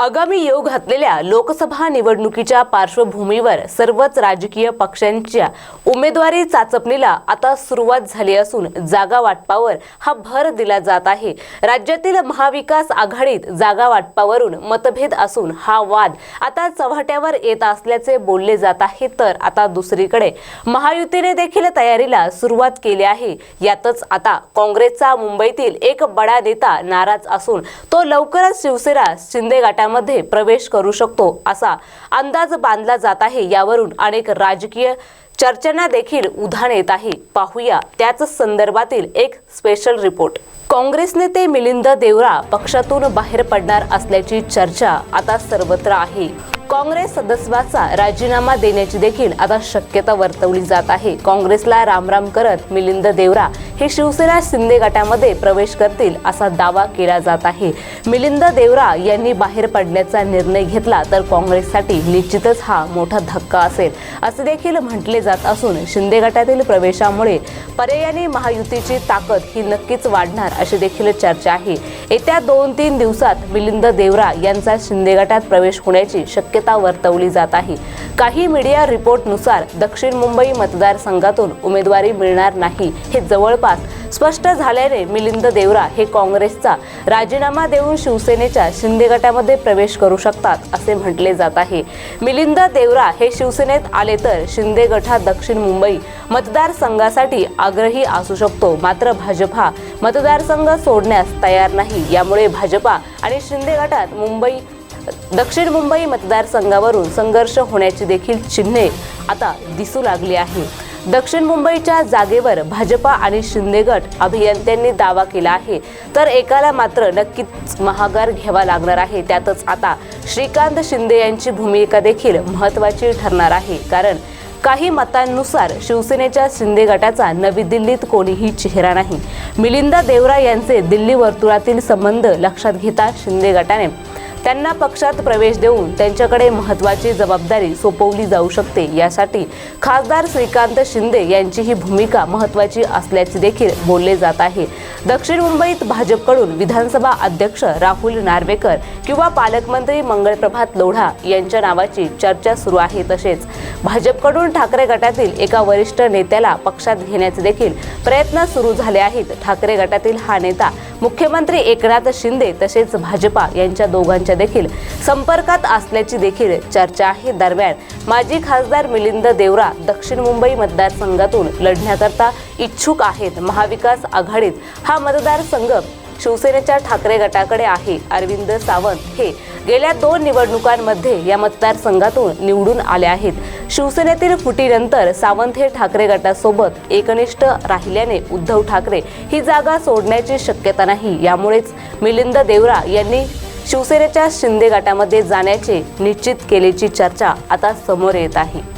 आगामी योग घातलेल्या लोकसभा निवडणुकीच्या पार्श्वभूमीवर सर्वच राजकीय पक्षांच्या उमेदवारी चाचपणीला आता सुरुवात झाली असून जागा वाटपावर हा भर दिला जात आहे. राज्यातील महाविकास आघाडीत जागा वाटपावरून मतभेद असून हा वाद आता चव्हाट्यावर येत असल्याचे बोलले जात आहे. तर आता दुसरीकडे महायुतीने देखील तयारीला सुरुवात केली आहे. यातच आता काँग्रेसचा मुंबईतील एक बडा नेता नाराज असून तो लवकरच शिवसेना शिंदे गटामध्ये प्रवेश करू शकतो असा अंदाज बांधला जात आहे. यावरून अनेक राजकीय चर्चांना देखील उधाण येत आहे. पाहूया त्याच संदर्भातील एक स्पेशल रिपोर्ट काँग्रेस नेते मिलिंद देवरा पक्षातून बाहेर पडणार असल्याची चर्चा आता सर्वत्र आहे. काँग्रेस सदस्याचा राजीनामा देण्याची देखील आता शक्यता वर्तवली जात आहे. काँग्रेसला रामराम करत मिलिंद देवरा हे शिवसेना शिंदे गटामध्ये प्रवेश करतील असा दावा केला जात आहे. मिलिंद देवरा यांनी बाहेर पडण्याचा निर्णय घेतला तर काँग्रेससाठी निश्चितच हा मोठा धक्का असेल असे देखील म्हटले जात असून शिंदे गटातील प्रवेशामुळे पर्यायाने महायुतीची ताकद ही नक्कीच वाढणार अशी देखील चर्चा आहे. येत्या दोन तीन दिवसात मिलिंद देवरा यांचा शिंदे गटात प्रवेश होण्याची शक्यता वर्तवली जात आहे. काही मीडिया रिपोर्टनुसार दक्षिण मुंबई मतदारसंघातून उमेदवारी मिळणार नाही हे जवळपास स्पष्ट झाल्याने मिलिंद देवरा हे काँग्रेसचा राजीनामा देऊन शिवसेनेच्या शिंदे गटामध्ये प्रवेश करू शकतात असे म्हटले जात आहे. मिलिंद देवरा हे शिवसेनेत आले तर शिंदे गट हा दक्षिण मुंबई मतदारसंघासाठी आग्रही असू शकतो. मात्र भाजपा मतदारसंघ सोडण्यास तयार नाही. यामुळे भाजपा आणि शिंदे गटात मुंबई दक्षिण मुंबई मतदारसंघावरून संघर्ष होण्याची देखील चिन्हे आता दिसू लागली आहेत. दक्षिण मुंबईच्या जागेवर भाजपा आणि शिंदे गट अभियंत्यांनी दावा केला आहे. तर एकाला मात्र नक्कीच महागार घ्यावा लागणार आहे. त्यातच आता श्रीकांत शिंदे यांची भूमिका देखील महत्त्वाची ठरणार आहे. कारण काही मतांनुसार शिवसेनेच्या शिंदे गटाचा नवी दिल्लीत कोणीही चेहरा नाही. मिलिंदा देवरा यांचे दिल्ली वर्तुळातील संबंध लक्षात घेता शिंदे गटाने त्यांना पक्षात प्रवेश देऊन त्यांच्याकडे महत्त्वाची जबाबदारी सोपवली जाऊ शकते. यासाठी खासदार श्रीकांत शिंदे यांची ही भूमिका महत्त्वाची असल्याचे देखील बोलले जात आहे. दक्षिण मुंबईत भाजपकडून विधानसभा अध्यक्ष राहुल नार्वेकर किंवा पालकमंत्री मंगळप्रभात लोढा यांच्या नावाची चर्चा सुरू आहे तसेच भाजपकडून ठाकरे गटातील एका वरिष्ठ नेत्याला पक्षात घेण्याचे देखील प्रयत्न सुरू झाले आहेत. ठाकरे गटातील हा नेता मुख्यमंत्री एकनाथ शिंदे तसेच भाजपा यांच्या दोघांच्या देखील संपर्कात असल्याची देखील चर्चा आहे. दरम्यान माजी खासदार मिलिंद देवरा दक्षिण मुंबई मतदारसंघातून लढण्याकरता इच्छुक आहेत. महाविकास आघाडीत हा मतदारसंघ शिवसेनेच्या ठाकरे गटाकडे आहे. अरविंद सावंत हे गेल्या दोन निवडणुकांमध्ये या मतदारसंघातून निवडून आले आहेत. शिवसेनेतील फुटीनंतर सावंत हे ठाकरे गटासोबत एकनिष्ठ राहिल्याने उद्धव ठाकरे ही जागा सोडण्याची शक्यता नाही. यामुळेच मिलिंद देवरा यांनी शिवसेनेच्या शिंदे गटामध्ये जाण्याचे निश्चित केल्याची चर्चा आता समोर येत आहे.